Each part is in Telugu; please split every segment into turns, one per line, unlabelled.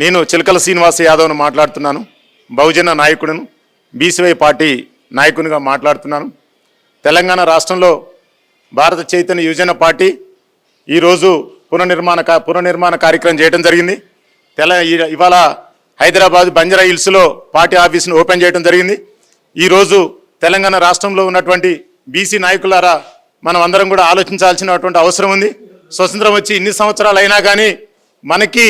నేను చిలకల శ్రీనివాస యాదవ్ను మాట్లాడుతున్నాను బహుజన నాయకుడును బీసీవై పార్టీ నాయకునిగా మాట్లాడుతున్నాను. తెలంగాణ రాష్ట్రంలో భారత చైతన్య యువజన పార్టీ ఈరోజు పునర్నిర్మాణ పునర్నిర్మాణ కార్యక్రమం చేయడం జరిగింది. తెల ఇవాళ హైదరాబాద్ బంజరా హిల్స్లో పార్టీ ఆఫీస్ను ఓపెన్ చేయడం జరిగింది. ఈరోజు తెలంగాణ రాష్ట్రంలో ఉన్నటువంటి బీసీ నాయకులారా మనం అందరం కూడా ఆలోచించాల్సినటువంటి అవసరం ఉంది. స్వతంత్రం వచ్చి ఇన్ని సంవత్సరాలు అయినా కానీ మనకి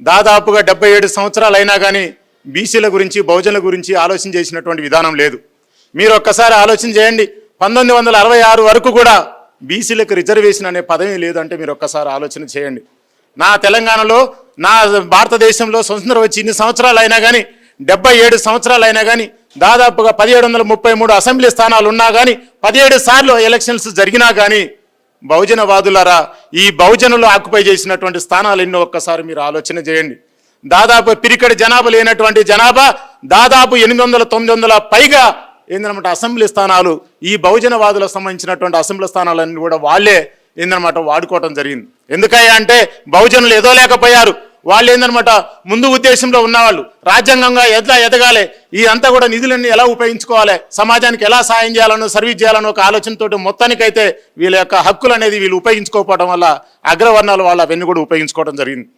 దాదాపుగా డెబ్బై ఏడు సంవత్సరాలు అయినా కానీ బీసీల గురించి బహుజనుల గురించి ఆలోచన చేసినటువంటి విధానం లేదు. మీరు ఒక్కసారి ఆలోచన చేయండి. పంతొమ్మిది వందల అరవై ఆరు వరకు కూడా బీసీలకు రిజర్వేషన్ అనే పదవి లేదంటే మీరు ఒక్కసారి ఆలోచన చేయండి. నా తెలంగాణలో నా భారతదేశంలో స్వతంత్రం వచ్చి ఇన్ని సంవత్సరాలు అయినా కానీ డెబ్బై ఏడు సంవత్సరాలు అయినా కానీ దాదాపుగా పదిహేడు వందల ముప్పై మూడు అసెంబ్లీ స్థానాలు ఉన్నా కానీ పదిహేడు సార్లు ఎలక్షన్స్ జరిగినా కానీ బహుజనవాదులారా ఈ బహుజనులు ఆక్యుపై చేసినటువంటి స్థానాలు ఎన్నో ఒక్కసారి మీరు ఆలోచన చేయండి. దాదాపు పిరికడి జనాభా లేనటువంటి జనాభా దాదాపు ఎనిమిది వందల తొమ్మిది వందల పైగా ఏందనమాట అసెంబ్లీ స్థానాలు ఈ బహుజనవాదులకు సంబంధించినటువంటి అసెంబ్లీ స్థానాలన్నీ కూడా వాళ్ళే ఏందనమాట వాడుకోవటం జరిగింది. ఎందుకయ్యా అంటే బహుజనులు ఏదో లేకపోయారు. వాళ్ళు ఏందనమాట ముందు ఉద్దేశంలో ఉన్నవాళ్ళు. రాజ్యాంగంగా ఎట్లా ఎదగాలి? ఈ అంతా కూడా నిధులన్నీ ఎలా ఉపయోగించుకోవాలి? సమాజానికి ఎలా సాయం చేయాలనో సర్వీస్ చేయాలనో ఒక ఆలోచనతోటి మొత్తానికైతే వీళ్ళ యొక్క హక్కులు అనేది వీళ్ళు ఉపయోగించుకోకపోవడం వల్ల అగ్రవర్ణాలు వాళ్ళు అవన్నీ కూడా ఉపయోగించుకోవడం జరిగింది.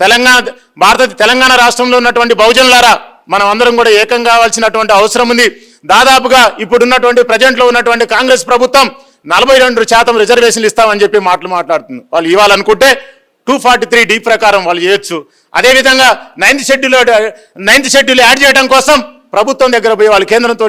తెలంగాణ భారత తెలంగాణ రాష్ట్రంలో ఉన్నటువంటి బహుజనులారా మనం అందరం కూడా ఏకం కావాల్సినటువంటి అవసరం ఉంది. దాదాపుగా ఇప్పుడున్నటువంటి ప్రజెంట్లో ఉన్నటువంటి కాంగ్రెస్ ప్రభుత్వం నలభై రెండు శాతం రిజర్వేషన్లు ఇస్తామని చెప్పి మాటలు మాట్లాడుతుంది. వాళ్ళు ఇవ్వాలనుకుంటే టూ ఫార్టీ త్రీ డి ప్రకారం వాళ్ళు చేయొచ్చు. అదేవిధంగా ninth schedule ninth schedule add చేయడం కోసం ప్రభుత్వం దగ్గర పోయి వాళ్ళ కేంద్రంతో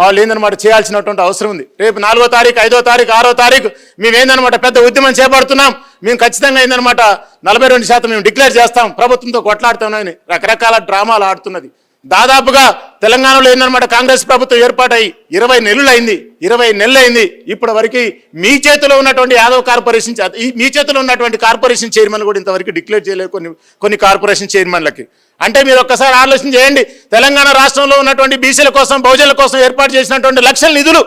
వాళ్ళు ఏందనమాట చేయాల్సినటువంటి అవసరం ఉంది. రేపు నాలుగో తారీఖు ఐదో తారీఖు ఆరో తారీఖు మేము ఏందనమాట పెద్ద ఉద్యమం చేపడుతున్నాం. మేము ఖచ్చితంగా ఏందనమాట నలభై రెండు శాతం మేము డిక్లేర్ చేస్తాం. ప్రభుత్వంతో కొట్లాడుతున్నామని రకరకాల డ్రామాలు ఆడుతున్నది. దాదాపుగా తెలంగాణలో ఏందనమాట కాంగ్రెస్ ప్రభుత్వం ఏర్పాటై ఇరవై నెలలు అయింది ఇరవై నెలలు అయింది ఇప్పటి వరకు మీ చేతిలో ఉన్నటువంటి యాదవ్ కార్పొరేషన్ మీ చేతిలో ఉన్నటువంటి కార్పొరేషన్ చైర్మన్ కూడా ఇంతవరకు డిక్లేర్ చేయలేదు కొన్ని కొన్ని కార్పొరేషన్ చైర్మన్లకి. అంటే మీరు ఒక్కసారి ఆలోచన చేయండి తెలంగాణ రాష్ట్రంలో ఉన్నటువంటి బీసీల కోసం బహుజనుల కోసం ఏర్పాటు చేసినటువంటి లక్షల నిధులు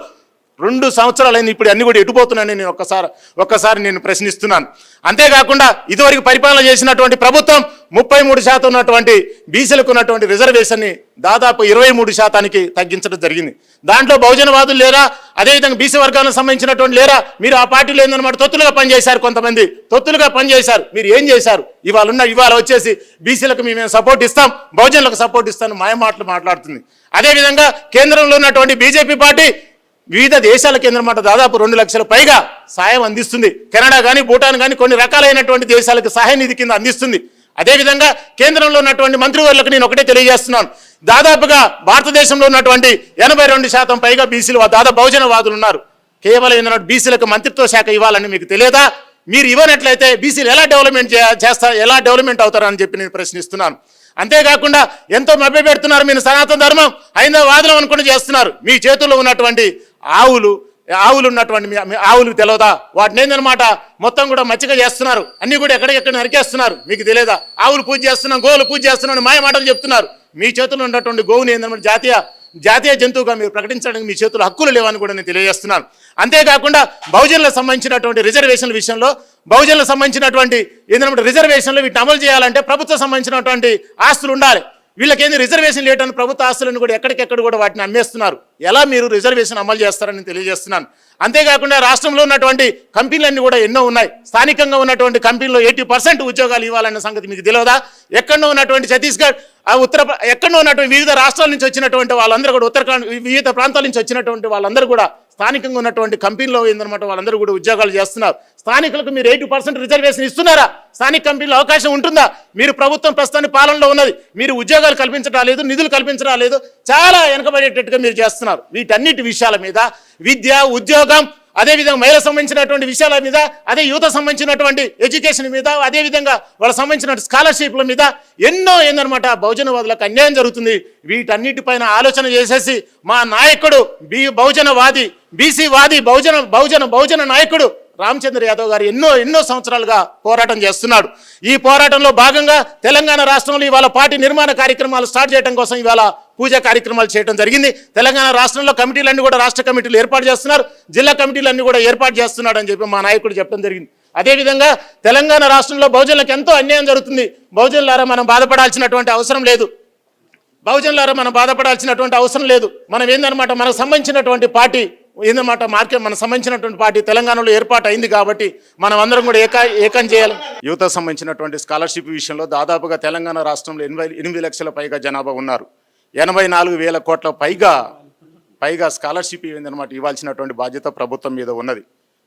రెండు సంవత్సరాలైంది ఇప్పుడు అన్ని కూడా ఎటుపోతున్నాయని నేను ఒక్కసారి ఒక్కసారి నేను ప్రశ్నిస్తున్నాను. అంతేకాకుండా ఇదివరకు పరిపాలన చేసినటువంటి ప్రభుత్వం ముప్పై మూడు శాతం ఉన్నటువంటి బీసీలకు ఉన్నటువంటి రిజర్వేషన్ని దాదాపు ఇరవై మూడు శాతానికి తగ్గించడం జరిగింది. దాంట్లో బహుజనవాదులు లేరా? అదేవిధంగా బీసీ వర్గానికి సంబంధించినటువంటి లేరా? మీరు ఆ పార్టీలో ఏందనమాట తొత్తులుగా పనిచేశారు కొంతమంది. తొత్తులుగా పనిచేశారు. మీరు ఏం చేశారు? ఇవాళ ఉన్న ఇవాళ వచ్చేసి బీసీలకు మేము సపోర్ట్ ఇస్తాం? బహుజనులకు సపోర్ట్ ఇస్తాను. మాయ మాటలు మాట్లాడుతుంది. అదేవిధంగా కేంద్రంలో ఉన్నటువంటి బీజేపీ పార్టీ వివిధ దేశాల కేంద్రమాట దాదాపు రెండు లక్షల పైగా సాయం అందిస్తుంది. కెనడా కానీ భూటాన్ కానీ కొన్ని రకాలైనటువంటి దేశాలకు సహాయ నిధి కింద అందిస్తుంది. అదేవిధంగా కేంద్రంలో ఉన్నటువంటి మంత్రివర్లకు నేను ఒకటే తెలియజేస్తున్నాను. దాదాపుగా భారతదేశంలో ఉన్నటువంటి ఎనభై రెండు శాతం పైగా బీసీలు దాదాపు బహుజనవాదులు ఉన్నారు. కేవలం ఏంటంటే బీసీలకు మంత్రిత్వ శాఖ ఇవ్వాలని మీకు తెలియదా? మీరు ఇవ్వనట్లయితే బీసీలు ఎలా డెవలప్మెంట్ చే- చేస్తారు ఎలా డెవలప్మెంట్ అవుతారని చెప్పి నేను ప్రశ్నిస్తున్నాను. అంతేకాకుండా ఎంతో మభ్య పెడుతున్నారు మీరు సనాతన ధర్మం. హైందవ వాదనం అనుకుని చేస్తున్నారు. మీ చేతుల్లో ఉన్నటువంటి ఆవులు ఆవులు ఉన్నటువంటి మీ- ఆవులు తెలియదా వాటిని ఏందనమాట మొత్తం కూడా మచ్చిగా చేస్తున్నారు. అన్నీ కూడా ఎక్కడెక్కడ నరికేస్తున్నారు. మీకు తెలియదా ఆవులు పూజ చేస్తున్నాం గోవులు పూజ చేస్తున్నాం మాయ మాటలు చెప్తున్నారు. మీ చేతుల్లో ఉన్నటువంటి గోవుని ఏందన్నమాట? జాతీయ జాతీయ జంతువుగా మీరు ప్రకటించడానికి మీ చేతులు హక్కులు లేవని కూడా నేను తెలియజేస్తున్నాను. అంతేకాకుండా బహుజనులకు సంబంధించినటువంటి రిజర్వేషన్ల విషయంలో బహుజనులకు సంబంధించినటువంటి ఏంటంటే రిజర్వేషన్లు వీటిని అమలు చేయాలంటే ప్రభుత్వం సంబంధించినటువంటి ఆస్తులు ఉండాలి. వీళ్ళకేంది రిజర్వేషన్ లేటని ప్రభుత్వ ఆస్తులను కూడా ఎక్కడికెక్కడ కూడా వాటిని అమ్మేస్తున్నారు. ఎలా మీరు రిజర్వేషన్ అమలు చేస్తారని తెలియజేస్తున్నాను. అంతేకాకుండా రాష్ట్రంలో ఉన్నటువంటి కంపెనీలన్నీ కూడా ఎన్నో ఉన్నాయి. స్థానికంగా ఉన్నటువంటి కంపెనీలో ఎయిటీ పర్సెంట్ ఉద్యోగాలు ఇవ్వాలన్న సంగతి మీకు తెలియదా? ఎక్కడో ఉన్నటువంటి ఛత్తీస్గఢ్ ఆ ఉత్తర ఎక్కడో ఉన్నటువంటి వివిధ రాష్ట్రాల నుంచి వచ్చినటువంటి వాళ్ళందరూ కూడా ఉత్తరాఖండ్ వివిధ ప్రాంతాల నుంచి వచ్చినటువంటి వాళ్ళందరూ కూడా స్థానికంగా ఉన్నటువంటి కంపెనీలో ఏందనమాట వాళ్ళందరూ కూడా ఉద్యోగాలు చేస్తున్నారు. స్థానికులకు మీరు ఎయిటీ పర్సెంట్ రిజర్వేషన్ ఇస్తున్నారా? స్థానిక కంపెనీలో అవకాశం ఉంటుందా? మీరు ప్రభుత్వం ప్రస్తుతాన్ని పాలనలో ఉన్నది. మీరు ఉద్యోగాలు కల్పించడం లేదు నిధులు కల్పించడం లేదు. చాలా వెనకబడేటట్టుగా మీరు చేస్తున్నారు. వీటన్నిటి విషయాల మీద విద్య ఉద్యోగం అదేవిధంగా మహిళ సంబంధించినటువంటి విషయాల మీద అదే యువత సంబంధించినటువంటి ఎడ్యుకేషన్ మీద అదేవిధంగా వాళ్ళకి సంబంధించిన స్కాలర్షిప్ల మీద ఎన్నో ఏందనమాట బహుజనవాదులకు అన్యాయం జరుగుతుంది. వీటన్నిటిపైన ఆలోచన చేసేసి మా నాయకుడు బీ బహుజనవాది బీసీ వాది బహుజన బహుజన బహుజన నాయకుడు రామచంద్ర యాదవ్ గారు ఎన్నో ఎన్నో సంవత్సరాలుగా పోరాటం చేస్తున్నాడు. ఈ పోరాటంలో భాగంగా తెలంగాణ రాష్ట్రంలో ఇవాళ పార్టీ నిర్మాణ కార్యక్రమాలు స్టార్ట్ చేయడం కోసం ఇవాళ పూజా కార్యక్రమాలు చేయడం జరిగింది. తెలంగాణ రాష్ట్రంలో కమిటీలన్నీ కూడా రాష్ట్ర కమిటీలు ఏర్పాటు చేస్తున్నారు. జిల్లా కమిటీలన్నీ కూడా ఏర్పాటు చేస్తున్నాడు అని చెప్పి మా నాయకుడు చెప్పడం జరిగింది. అదేవిధంగా తెలంగాణ రాష్ట్రంలో బహుజనులకు ఎంతో అన్యాయం జరుగుతుంది. బహుజనులారా మనం బాధపడాల్సినటువంటి అవసరం లేదు. బహుజనులారా మనం బాధపడాల్సినటువంటి అవసరం లేదు. మనం ఏందనమాట మనకు సంబంధించినటువంటి పార్టీ ఏందన్నమాట? మార్కెట్ మనకు సంబంధించినటువంటి పార్టీ తెలంగాణలో ఏర్పాటు అయింది కాబట్టి మనం అందరం కూడా ఏకా ఏకం చేయాలి. యువతకు సంబంధించినటువంటి స్కాలర్షిప్ విషయంలో దాదాపుగా తెలంగాణ రాష్ట్రంలో ఎనభై ఎనిమిది లక్షల పైగా జనాభా ఉన్నారు. ఎనభై నాలుగు వేల కోట్ల పైగా పైగా స్కాలర్షిప్ ఏందనమాట ఇవ్వాల్సినటువంటి బాధ్యత ప్రభుత్వం మీద ఉన్నది.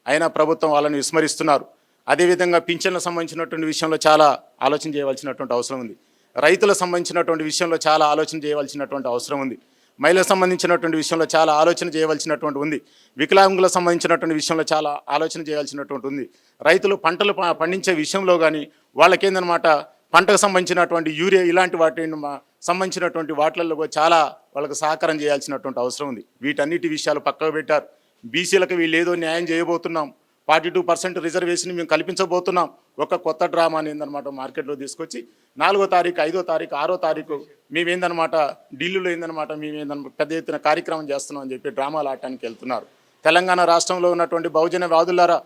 అయినా ప్రభుత్వం వాళ్ళని విస్మరిస్తున్నారు. అదేవిధంగా పింఛన్లకు సంబంధించినటువంటి విషయంలో చాలా ఆలోచన చేయవలసినటువంటి అవసరం ఉంది. రైతులకు సంబంధించినటువంటి విషయంలో చాలా ఆలోచన చేయవలసినటువంటి అవసరం ఉంది. మహిళలకు సంబంధించినటువంటి విషయంలో చాలా ఆలోచన చేయవలసినటువంటి ఉంది. వికలాంగులకు సంబంధించినటువంటి విషయంలో చాలా ఆలోచన చేయాల్సినటువంటి ఉంది. రైతులు పంటలు పండించే విషయంలో కానీ వాళ్ళకేందనమాట పంటకు సంబంధించినటువంటి యూరియా ఇలాంటి వాటిని సంబంధించినటువంటి వాటిలలో కూడా చాలా వాళ్ళకు సహకారం చేయాల్సినటువంటి అవసరం ఉంది. వీటన్నిటి విషయాలు పక్కకు పెట్టారు. బీసీలకు వీళ్ళు ఏదో న్యాయం చేయబోతున్నాం. ఫార్టీ టూ పర్సెంట్ రిజర్వేషన్ మేము కల్పించబోతున్నాం. ఒక కొత్త డ్రామాని ఏందనమాట మార్కెట్లో తీసుకొచ్చి నాలుగో తారీఖు ఐదో తారీఖు ఆరో తారీఖు మేమేందనమాట ఢిల్లీలో ఏందనమాట మేమేందనమాట పెద్ద ఎత్తున కార్యక్రమం చేస్తున్నాం అని చెప్పి డ్రామాలు ఆడటానికి వెళ్తున్నారు. తెలంగాణ రాష్ట్రంలో ఉన్నటువంటి బహుజన వాదులారా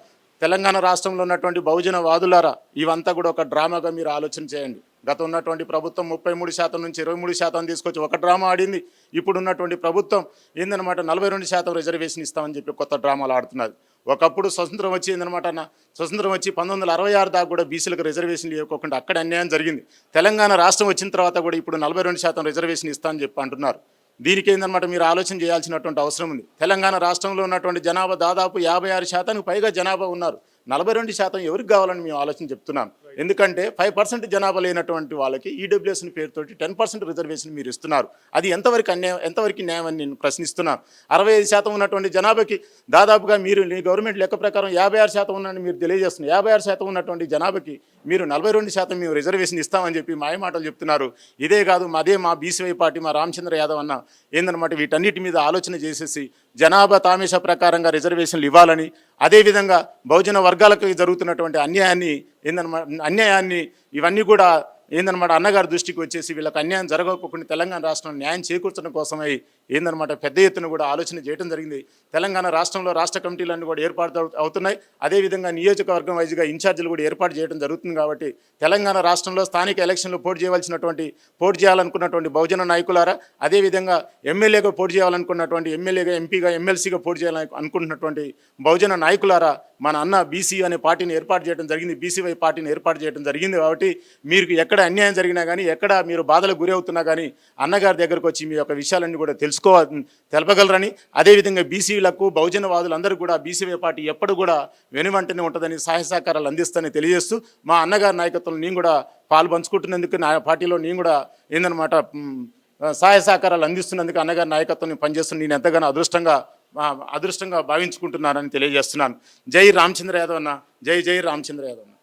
తెలంగాణ రాష్ట్రంలో ఉన్నటువంటి బహుజన వాదులారా ఇవంతా కూడా ఒక డ్రామాగా మీరు ఆలోచన చేయండి. గత ఉన్నటువంటి ప్రభుత్వం ముప్పై మూడు శాతం నుంచి ఇరవై మూడు శాతం తీసుకొచ్చి ఒక డ్రామా ఆడింది. ఇప్పుడు ఉన్నటువంటి ప్రభుత్వం ఏందనమాట నలభై రెండు శాతం రిజర్వేషన్ ఇస్తామని చెప్పి కొత్త డ్రామాలు ఆడుతున్నారు. ఒకప్పుడు స్వతంత్రం వచ్చి ఏందనమాట అన్న స్వతంత్రం వచ్చి పంతొమ్మిది వందల అరవై ఆరు దాకా కూడా బీసీలకు రిజర్వేషన్లు ఇవ్వకుండా అక్కడ అన్యాయం జరిగింది. తెలంగాణ రాష్ట్రం వచ్చిన తర్వాత కూడా ఇప్పుడు నలభై రెండు శాతం రిజర్వేషన్ ఇస్తామని చెప్పి అంటున్నారు. దీనికి ఏందన్నమాట? మీరు ఆలోచన చేయాల్సినటువంటి అవసరం ఉంది. తెలంగాణ రాష్ట్రంలో ఉన్నటువంటి జనాభా దాదాపు యాభై ఆరు శాతానికి పైగా జనాభా ఉన్నారు. నలభై రెండు శాతం ఎవరికి కావాలని మేము ఆలోచన చెప్తున్నాం. ఎందుకంటే ఫైవ్ పర్సెంట్ జనాభా లేనటువంటి వాళ్ళకి ఈడబ్ల్యూఎస్ని పేరుతోటి టెన్ పర్సెంట్ రిజర్వేషన్ మీరు ఇస్తున్నారు. అది ఎంతవరకు అన్యాయం ఎంతవరకు న్యాయం అని నేను ప్రశ్నిస్తున్నాను. అరవై ఐదు శాతం ఉన్నటువంటి జనాభాకి దాదాపుగా మీరు మీ గవర్నమెంట్ లెక్క ప్రకారం యాభై ఆరు శాతం ఉన్నని మీరు తెలియజేస్తున్నారు. యాభై ఆరు శాతం ఉన్నటువంటి జనాభాకి మీరు నలభై రెండు శాతం మేము రిజర్వేషన్ ఇస్తామని చెప్పి మాయమాటలు చెప్తున్నారు. ఇదే కాదు అదే మా బీసీవై పార్టీ మా రామచంద్ర యాదవ్ అన్న ఏందనమాట వీటన్నిటి మీద ఆలోచన చేసేసి జనాభా తామేష ప్రకారంగా రిజర్వేషన్లు ఇవ్వాలని అదేవిధంగా బహుజన వర్గాలకు జరుగుతున్నటువంటి అన్యాయాన్ని ఏందన్నమాట అన్యాయాన్ని ఇవన్నీ కూడా ఏందన్నమాట అన్నగారి దృష్టికి వచ్చేసి వీళ్ళకి అన్యాయం జరగకుండా తెలంగాణ రాష్ట్రంలో న్యాయం చేకూర్చడం కోసమై ఏందనమాట పెద్ద ఎత్తున కూడా ఆలోచన చేయడం జరిగింది. తెలంగాణ రాష్ట్రంలో రాష్ట్ర కమిటీలన్నీ కూడా ఏర్పాటు అవుతున్నాయి. అదేవిధంగా నియోజకవర్గం వైజ్గా ఇన్ఛార్జీలు కూడా ఏర్పాటు చేయడం జరుగుతుంది కాబట్టి తెలంగాణ రాష్ట్రంలో స్థానిక ఎలక్షన్లో పోటీ చేయవలసినటువంటి పోటీ చేయాలనుకున్నటువంటి బహుజన నాయకులారా అదేవిధంగా ఎమ్మెల్యేగా పోటీ చేయాలనుకున్నటువంటి ఎమ్మెల్యేగా ఎంపీగా ఎమ్మెల్సీగా పోటీ చేయాలని అనుకుంటున్నటువంటి బహుజన నాయకులారా మన అన్న బీసీ అనే పార్టీని ఏర్పాటు చేయడం జరిగింది. బీసీవై పార్టీని ఏర్పాటు చేయడం జరిగింది కాబట్టి మీకు ఎక్కడ అన్యాయం జరిగినా కానీ ఎక్కడ మీరు బాధలకు గురి అవుతున్నా కానీ అన్నగారి దగ్గరకు వచ్చి మీ యొక్క విషయాలన్నీ కూడా తెలుసు తీసుకో తెలపగలరని. అదేవిధంగా బీసీలకు బహుజనవాదులందరూ కూడా బీసీవే పార్టీ ఎప్పుడు కూడా వెనువంటనే ఉంటుందని సహాయ సహకారాలు అందిస్తానని తెలియజేస్తూ మా అన్నగారి నాయకత్వంలో నేను కూడా పాలు పంచుకుంటున్నందుకు నా పార్టీలో నేను కూడా ఏందనమాట సహాయ సహకారాలు అందిస్తున్నందుకు అన్నగారి నాయకత్వం పనిచేస్తున్న నేను ఎంతగానో అదృష్టంగా అదృష్టంగా భావించుకుంటున్నానని తెలియజేస్తున్నాను. జై రామచంద్ర యాదవ్ అన్న జై జై రామచంద్ర యాదవ్ అన్న.